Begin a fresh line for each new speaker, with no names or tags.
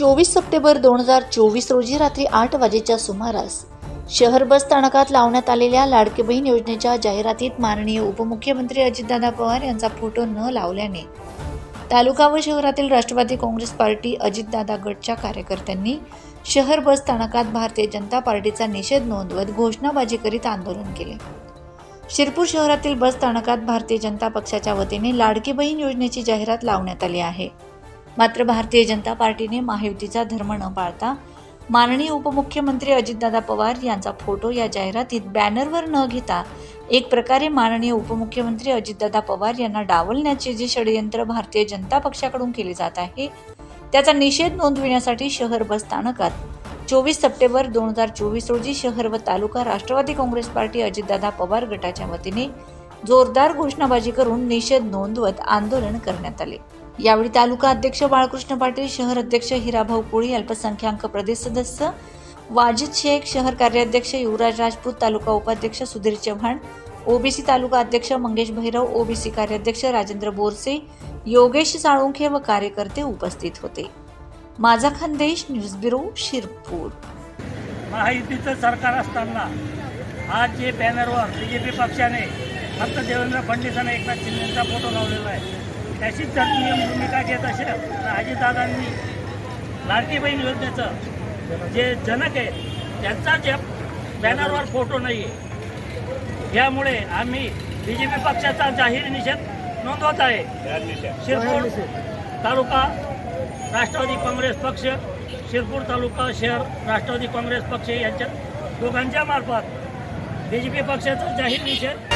चोवीस सप्टेंबर दोन हजार चोवीस रोजी रात्री आठ वाजेच्या सुमारास शहर बस स्थानकात लावण्यात आलेल्या लाडकी बहीण योजनेच्या जाहिरातीत माननीय उपमुख्यमंत्री अजितदादा पवार यांचा फोटो न लावल्याने तालुका व शहरातील राष्ट्रवादी काँग्रेस पार्टी अजितदादा गटच्या कार्यकर्त्यांनी शहर बस स्थानकात भारतीय जनता पार्टीचा निषेध नोंदवत घोषणाबाजी करीत आंदोलन केले. शिरपूर शहरातील बस स्थानकात भारतीय जनता पक्षाच्या वतीने लाडकी बहीण योजनेची जाहिरात लावण्यात आली आहे. मात्र भारतीय जनता पार्टीने महायुतीचा धर्म न पाळता माननीय उपमुख्यमंत्री अजितदादा पवार यांचा फोटो या जाहिरातीत बॅनरवर न घेता एक प्रकारे माननीय उपमुख्यमंत्री अजितदादा पवार यांना डावलण्याचे जे षडयंत्र भारतीय जनता पक्षाकडून केले जात आहे त्याचा निषेध नोंदविण्यासाठी शहर बस स्थानकात चोवीस सप्टेंबर दोन हजार चोवीस रोजी शहर व तालुका राष्ट्रवादी काँग्रेस पार्टी अजितदादा पवार गटाच्या वतीने जोरदार घोषणाबाजी करून निषेध नोंदवत आंदोलन करण्यात आले. यावेळी तालुका अध्यक्ष बाळकृष्ण पाटील शहर अध्यक्ष हिराभाऊ कोळी अल्पसंख्याक प्रदेश सदस्य वाजिद शेख शहर कार्याध्यक्ष युवराज राजपूत तालुका उपाध्यक्ष सुधीर चव्हाण ओबीसी तालुका अध्यक्ष मंगेश भैरव ओबीसी कार्याध्यक्ष राजेंद्र बोरसे योगेश साळुंखे व कार्यकर्ते उपस्थित होते. माझा खानदेश न्यूज ब्युरो शिरपूर.
महायुतीचं सरकार असताना आज जे बॅनरवर बी जे पी पक्षाने फक्त देवेंद्र फडणवीस आणि एकनाथ शिंदेचा फोटो लावलेला आहे. त्याचीच जर नियम भूमिका घेत असेल तर अजितदादांनी लाडकी बहीण योजनेचं जे जनक आहे त्यांचा जे बॅनरवर फोटो नाही आहे यामुळे आम्ही बी जे पी पक्षाचा जाहीर निषेध नोंदवत आहे. शिरपूर तालुका राष्ट्रवादी काँग्रेस पक्ष शिरपूर तालुका शहर राष्ट्रवादी काँग्रेस पक्ष यांच्या दोघांच्या मार्फत बी जे पी पक्षाचा जाहीर निषेध